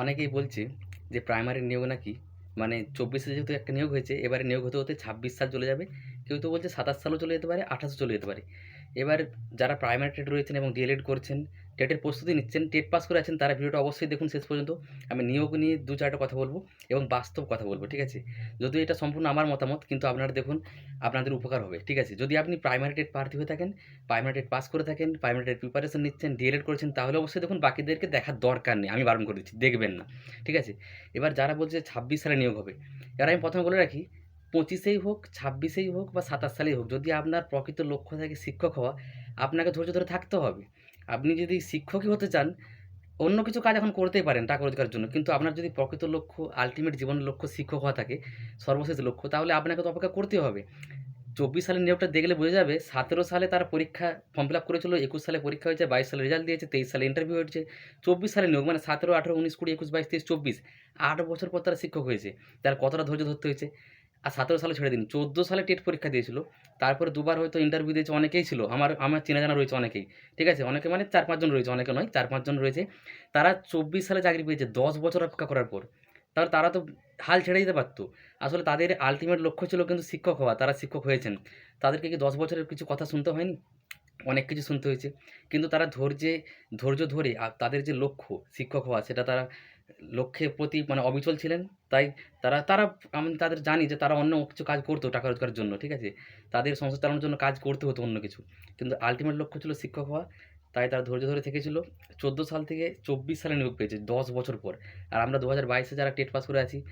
অনেকেই বলছে যে প্রাইমারি নিয়োগ নাকি মানে চব্বিশে যেহেতু একটা নিয়োগ হয়েছে, এবারে নিয়োগ হতে হতে ছাব্বিশ সাল চলে যাবে। কেউ তো বলছে সাতাশ সালও চলে যেতে পারে, আঠাশও চলে যেতে পারে। এবার যারা প্রাইমারি ট্রেড রয়েছেন এবং ডিএলএড করছেন টেটের প্রস্তুতি নিচ্ছেন, টেট পাস করে আছেন, তারা ভিডিওটা অবশ্যই দেখুন শেষ পর্যন্ত। আমি নিয়োগ নিয়ে দু চারটা কথা বলব এবং বাস্তব কথা বলব, ঠিক আছে? যদিও এটা সম্পূর্ণ আমার মতামত, কিন্তু আপনারা দেখুন, আপনাদের উপকার হবে, ঠিক আছে? যদি আপনি প্রাইমারি টেট প্রার্থী হয়ে থাকেন প্রাইমারি টেট পাস করে থাকেন প্রাইমারি টেট প্রিপারেশন নিচ্ছেন ডিএলএড করেছেন, তাহলে অবশ্যই দেখুন, বাকিদেরকে দেখার দরকার নেই, আমি বারণ করে দিচ্ছি, দেখবেন না, ঠিক আছে? এবার যারা বলছে ছাব্বিশ সালে নিয়োগ হবে, এবার আমি প্রথমে বলে রাখি, পঁচিশেই হোক, ছাব্বিশেই হোক বা সাতাশ সালেই হোক, যদি আপনার প্রকৃত লক্ষ্য থাকে শিক্ষক হওয়া, আপনাকে ধৈর্য ধরে থাকতে হবে। আপনি যদি শিক্ষকই হতে চান, অন্য কিছু কাজ এখন করতেই পারেন টাকা রোজগারের জন্য। কিন্তু আপনার যদি প্রকৃত লক্ষ্য আলটিমেট জীবনের লক্ষ্য শিক্ষক হওয়া থাকে, সর্বশেষ লক্ষ্য, তাহলে আপনাকে তো অপেক্ষা করতে হবে। চব্বিশ সালের নিয়োগটা দেখলে বোঝা যাবে, সতেরো সালে তারা পরীক্ষা ফর্ম ফিল আপ করেছিল, একুশ সালে পরীক্ষা হয়েছে, বাইশ সালে রেজাল্ট দিয়েছে, তেইশ সালে ইন্টারভিউ হয়েছে, চব্বিশ সালে নিয়োগ মানে সতেরো, আঠেরো, উনিশ, কুড়ি, একুশ, বাইশ, তেইশ, চব্বিশ, আট বছর পর তারা শিক্ষক হয়েছে। তার কতটা ধৈর্য ধরতে হয়েছে? আর সতেরো সালে ছেড়ে দিন। চোদ্দ সালে টেট পরীক্ষা দিয়েছিল। তারপরে দুবার হয়তো ইন্টারভিউ দিয়েছে অনেকেই ছিল। আমার আমার চেনা জানা রয়েছে অনেকেই। ঠিক আছে? অনেকে মানে চার পাঁচজন রয়েছে, অনেকে নয়, চার পাঁচজন রয়েছে। তারা চব্বিশ সালে চাকরি পেয়েছে দশ বছর অপেক্ষা করার পর। তাহলে তারা তো হাল ছেড়ে দিতে পারতো। আসলে তাদের আলটিমেট লক্ষ্য ছিল কিন্তু শিক্ষক হওয়া। তারা শিক্ষক হয়েছেন। তাদেরকে কি দশ বছরের কিছু কথা শুনতে হয়নি? অনেক কিছু শুনতে হয়েছে। কিন্তু তারা ধৈর্যে, ধৈর্য ধরে তাদের যে লক্ষ্য শিক্ষক হওয়া, সেটা তারা লক্ষ্যের প্রতি মানে অবিচল ছিলেন। তাই তারা তারা আমি তাদের জানি যে তারা অন্য কিছু কাজ করতো টাকা রোজগারের জন্য, ঠিক আছে? তাদের সংসার চালানোর জন্য কাজ করতে হতো অন্য কিছু। কিন্তু আলটিমেট লক্ষ্য ছিল শিক্ষক হওয়া, তাই তারা ধৈর্য ধরে থেকেছিল। চোদ্দ সাল থেকে চব্বিশ সালে নিয়োগ পেয়েছে, দশ বছর পর। আর আমরা দু হাজার বাইশে যারা টেট পাস করে আছি,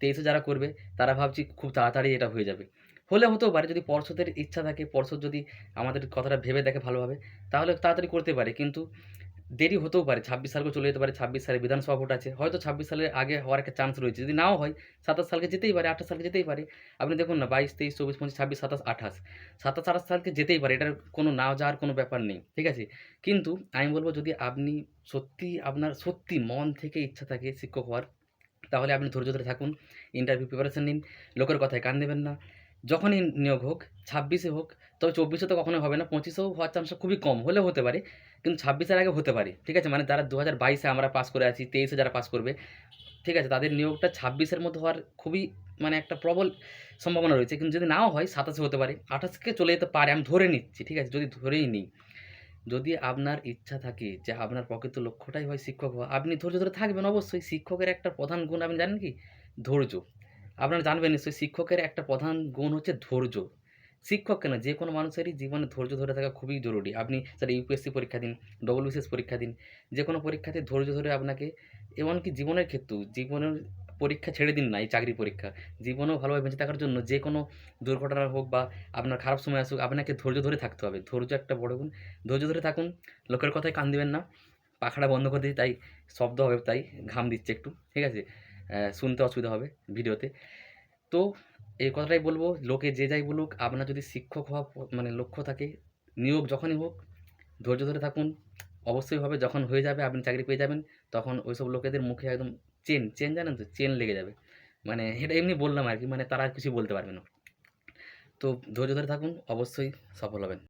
তেইশে যারা করবে, তারা ভাবছি খুব তাড়াতাড়ি এটা হয়ে যাবে। হলে হতেও পারে, যদি পর্ষদের ইচ্ছা থাকে, পর্ষদ যদি আমাদের কথাটা ভেবে দেখে ভালোভাবে, তাহলে তাড়াতাড়ি করতে পারে। কিন্তু দেরি হতেও পারে, ছাব্বিশ সালকে চলে যেতে পারে, ছাব্বিশ সালে বিধানসভা ভোট আছে। হয়তো ছাব্বিশ সালের আগে হওয়ার একটা চান্স রয়েছে, যদি নাও হয়, সাতাশ সালকে যেতেই পারে, আঠাশ সালকে যেতেই পারে। আপনি দেখুন না, বাইশ, তেইশ, চব্বিশ, পঁচিশ, ছাব্বিশ, সাতাশ, আঠাশ সাতাশ, আঠাশ সালকে যেতেই পারে, এটার কোনো না যাওয়ার কোনো ব্যাপার নেই, ঠিক আছে? কিন্তু আমি বলব যদি আপনি সত্যি আপনার সত্যি মন থেকে ইচ্ছা থাকে শিক্ষক হওয়ার, তাহলে আপনি ধৈর্য ধরে থাকুন ইন্টারভিউ প্রিপারেশন নিন, লোকের কথায় কান দেবেন না। যখনই নিয়োগ হোক, ছাব্বিশে হোক, তবে চব্বিশে তো কখনোই হবে না, পঁচিশেও হওয়ার চান্স খুবই কম, হলেও হতে পারে, কিন্তু ছাব্বিশের আগে হতে পারে, ঠিক আছে? মানে যারা দু হাজার বাইশে আমরা পাস করে আছি, তেইশে যারা পাস করবে, ঠিক আছে? তাদের নিয়োগটা ছাব্বিশের মধ্যে হওয়ার খুবই মানে একটা প্রবল সম্ভাবনা রয়েছে, কিন্তু যদি নাও হয়, সাতাশে হতে পারে, আঠাশকে চলে যেতে পারে, আমি ধরে নিচ্ছি, ঠিক আছে? যদি ধরেই নিই, যদি আপনার ইচ্ছা থাকে যে আপনার প্রকৃত লক্ষ্যটাই হয় শিক্ষক হওয়া, আপনি ধৈর্য ধরে থাকবেন অবশ্যই, শিক্ষকের একটা প্রধান গুণ, আপনি জানেন কি? ধৈর্য। আপনারা জানবেন নিশ্চয়ই শিক্ষকের একটা প্রধান গুণ হচ্ছে ধৈর্য। শিক্ষক কেন? যে কোনো মানুষেরই জীবনে ধৈর্য ধরে থাকা খুবই জরুরি। আপনি স্যার ইউপিএসসি পরীক্ষা দিন ডবল বিসিএস পরীক্ষা দিন, যে কোনো পরীক্ষাতে ধৈর্য ধরে আপনাকে, এমনকি জীবনের ক্ষেত্রেও, জীবনের পরীক্ষা ছেড়ে দিন না এই চাকরি পরীক্ষা। জীবনেও ভালোভাবে বেঁচে থাকার জন্য যে কোনো দুর্ঘটনা হোক বা আপনার খারাপ সময় আসুক, আপনাকে ধৈর্য ধরে থাকতে হবে। ধৈর্য একটা বড় গুণ। ধৈর্য ধরে থাকুন, লোকের কথায় কান দিবেন না। পাখাটা বন্ধ করে দিই, তাই শব্দ হবে, তাই ঘাম দিচ্ছে একটু, ঠিক আছে? শুনতে অসুবিধা হবে ভিডিওতে। তো এই কথাটাই বলব, লোকে যে যাই বলুক, আপনার যদি শিক্ষক হওয়া মানে লক্ষ্য থাকে, নিয়োগ যখনই হোক, ধৈর্য ধরে থাকুন। অবশ্যই হবে, যখন হয়ে যাবে, আপনি চাকরি পেয়ে যাবেন, তখন ওইসব লোকেদের মুখে একদম চেন চেন জানেন তো, চেন লেগে যাবে। মানে এটা এমনি বললাম আর কি মানে তারা আর কিছু বলতে পারবে না। তো ধৈর্য ধরে থাকুন, অবশ্যই সফল হবেন।